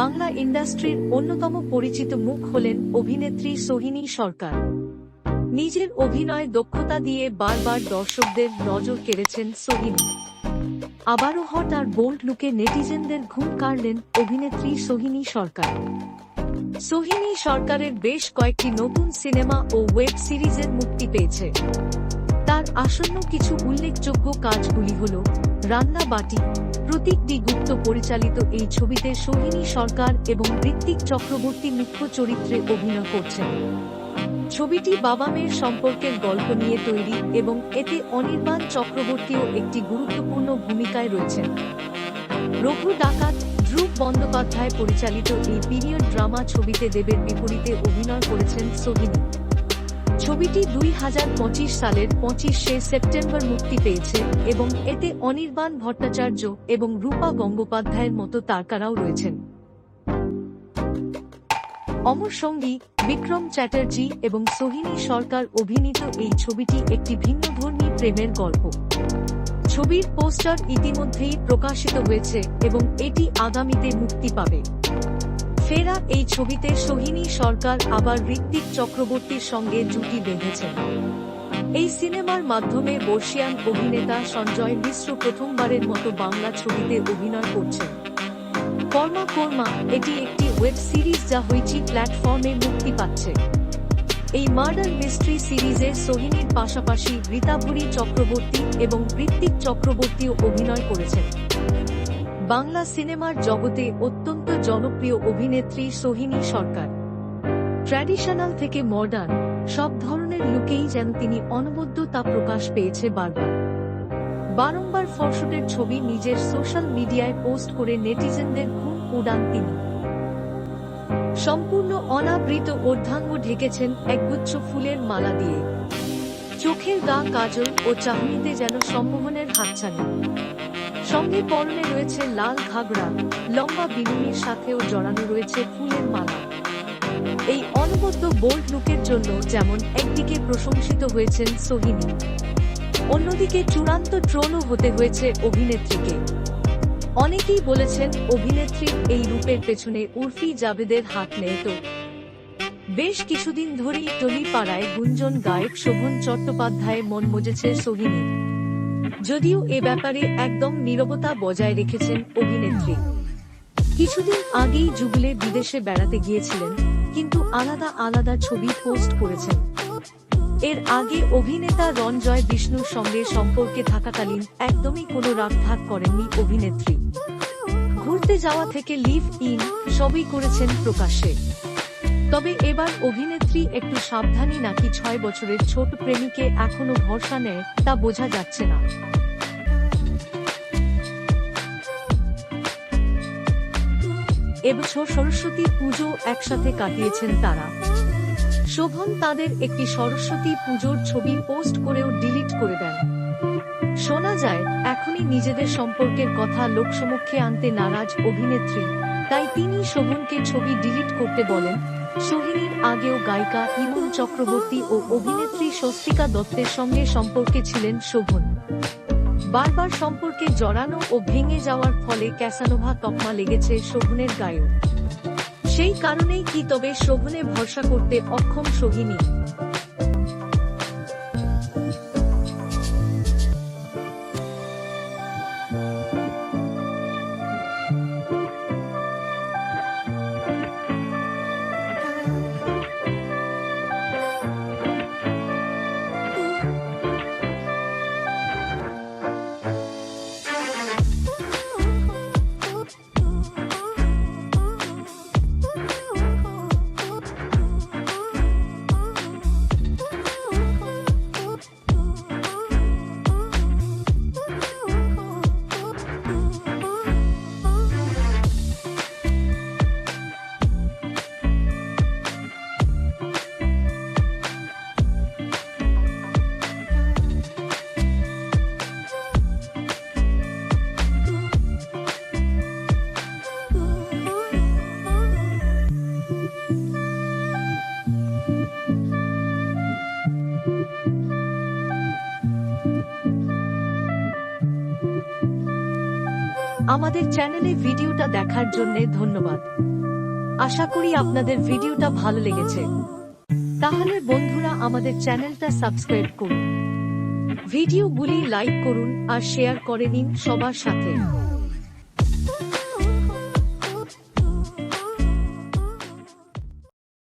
বাংলা ইন্ডাস্ট্রির অন্যতম পরিচিত মুখ হলেন অভিনেত্রী সোহিনী সরকার। নিজের অভিনয় দক্ষতা দিয়ে বারবার দর্শকদের নজর কেড়েছেন সোহিনী। আবারও হট আর বোল্ড লুকে নেটিজেনদের ঘুম কাড়লেন অভিনেত্রী সোহিনী সরকার। সোহিনী সরকারের বেশ কয়েকটি নতুন সিনেমা ও ওয়েব সিরিজের মুক্তি পেয়েছে। আসন্ন কিছু উল্লেখযোগ্য কাজগুলি হল রান্না বাটি প্রতীক ডি গুপ্ত পরিচালিত এই ছবিতে সোহিনী সরকার এবং ঋত্বিক চক্রবর্তী মুখ্য চরিত্রে অভিনয় করছেন। ছবিটি বাবা মেয়ের সম্পর্কের গল্প নিয়ে তৈরি এবং এতে অনির্বাণ চক্রবর্তীও একটি গুরুত্বপূর্ণ ভূমিকায় রয়েছেন। রঘু ডাকাত ধ্রুব বন্দ্যোপাধ্যায় পরিচালিত এই পিরিয়ড ড্রামা ছবিতে দেবের বিপরীতে অভিনয় করেছেন সোহিনী। ছবিটি দুই হাজার পঁচিশ সালের পঁচিশে সেপ্টেম্বর মুক্তি পেয়েছে এবং এতে অনির্বাণ ভট্টাচার্য এবং রূপা গঙ্গোপাধ্যায়ের মতো তারকারাও রয়েছেন। অমর সঙ্গী, বিক্রম চ্যাটার্জি এবং সোহিনী সরকার অভিনীত এই ছবিটি একটি ভিন্নধর্মী প্রেমের গল্প। ছবির পোস্টার ইতিমধ্যেই প্রকাশিত হয়েছে এবং এটি আগামীতে মুক্তি পাবে। ফেরা এই ছবিতে সোহিনী সরকার আবার ঋত্বিক চক্রবর্তীর সঙ্গে জুটি বেঁধেছেন। এই সিনেমার মাধ্যমে বর্ষিয়ান অভিনেতা সঞ্জয় মিশ্র প্রথমবারের মতো বাংলা ছবিতে অভিনয় করছেন। কর্মা কর্মা, এটি একটি ওয়েব সিরিজ যা হইচি প্ল্যাটফর্মে মুক্তি পাচ্ছে। এই মার্ডার মিস্ট্রি সিরিজে সোহিনীর পাশাপাশি রীতাভরি চক্রবর্তী এবং ঋত্বিক চক্রবর্তীও অভিনয় করেছেন। বাংলা সিনেমার জগতে অত্যন্ত জনপ্রিয় অভিনেত্রী সোহিনী সরকার। ট্র্যাডিশনাল থেকে মডার্ন, সব ধরনের লুকেই যেন তিনি অনবদ্য তা প্রকাশ পেয়েছে বারবার। বারংবার ফরশুটের ছবি নিজের সোশ্যাল মিডিয়ায় পোস্ট করে নেটিজেনদের ঘুম উড়ান তিনি। সম্পূর্ণ অনাবৃত অর্ধাঙ্গ ঢেকেছেন একগুচ্ছ ফুলের মালা দিয়ে। চোখের গা কাজল ও চাহনিতে যেন সম্মোহনের হাতছানি। সঙ্গে পরনে রয়েছে লাল ঘাগড়া লম্বা বিনুনির সাথেও জড়ানো রয়েছে ফুলের মালা। এই অনবদ্য বোল্ড লুকের জন্য যেমন একদিকে প্রশংসিত হয়েছেন সোহিনী, অন্যদিকে চূড়ান্ত ট্রোলও হতে হয়েছে অভিনেত্রীকে। অনেকেই বলেছেন অভিনেত্রীর এই রূপের পেছনে উর্ফি জাবেদের হাত নেই তো। বেশ কিছুদিন ধরেই টলি পাড়ায় গুঞ্জন গায়ক শোভন চট্টোপাধ্যায় মন মজেছে সোহিনী যদিও এ ব্যাপারে একদম নীরবতা বজায় রেখেছেন অভিনেত্রী। কিছুদিন আগেই যুগলে বিদেশে বেড়াতে গিয়েছিলেন, কিন্তু আলাদা আলাদা ছবি পোস্ট করেছেন। এর আগে অভিনেতা রঞ্জয় বিষ্ণুর সঙ্গে সম্পর্কে থাকাকালীন একদমই কোনো রাগঢাক করেননি অভিনেত্রী। ঘুরতে যাওয়া থেকে লিভ ইন সবই করেছেন প্রকাশ্যে। তবে এবার অভিনেত্রী একটু সাবধানী নাকি ছয় বছরের ছোট প্রেমিকে এখনও ভরসা নেয়, তা বোঝা যাচ্ছে না। এবছর সরস্বতী পুজো একসাথে কাটিয়েছেন তারা। শোভন তাদের একটি সরস্বতী পুজোর ছবি পোস্ট করেও ডিলিট করে দেন। শোনা যায়, এখনই নিজেদের সম্পর্কের কথা লোকসমক্ষে আনতে নারাজ অভিনেত্রী, তাই তিনি শোভনকে ছবি ডিলিট করতে বলেন সোহিনীর আগেও গায়িকা ইমন চক্রবর্তী ও অভিনেত্রী স্বস্তিকা দত্তের সঙ্গে সম্পর্কে ছিলেন শোভন। বারবার সম্পর্কে জড়ানো ও ভেঙে যাওয়ার ফলে ক্যাসানোভা তকমা লেগেছে শোভনের গায়েও। সেই কারণেই কি তবে শোভনে ভরসা করতে অক্ষম সোহিনী। আমাদের চ্যানেলে ভিডিওটা দেখার জন্য ধন্যবাদ। আশা করি আপনাদের ভিডিওটা ভালো লেগেছে। তাহলে বন্ধুরা, আমাদের চ্যানেলটা সাবস্ক্রাইব করুন। ভিডিওগুলি লাইক করুন আর শেয়ার করে নিন সবার সাথে।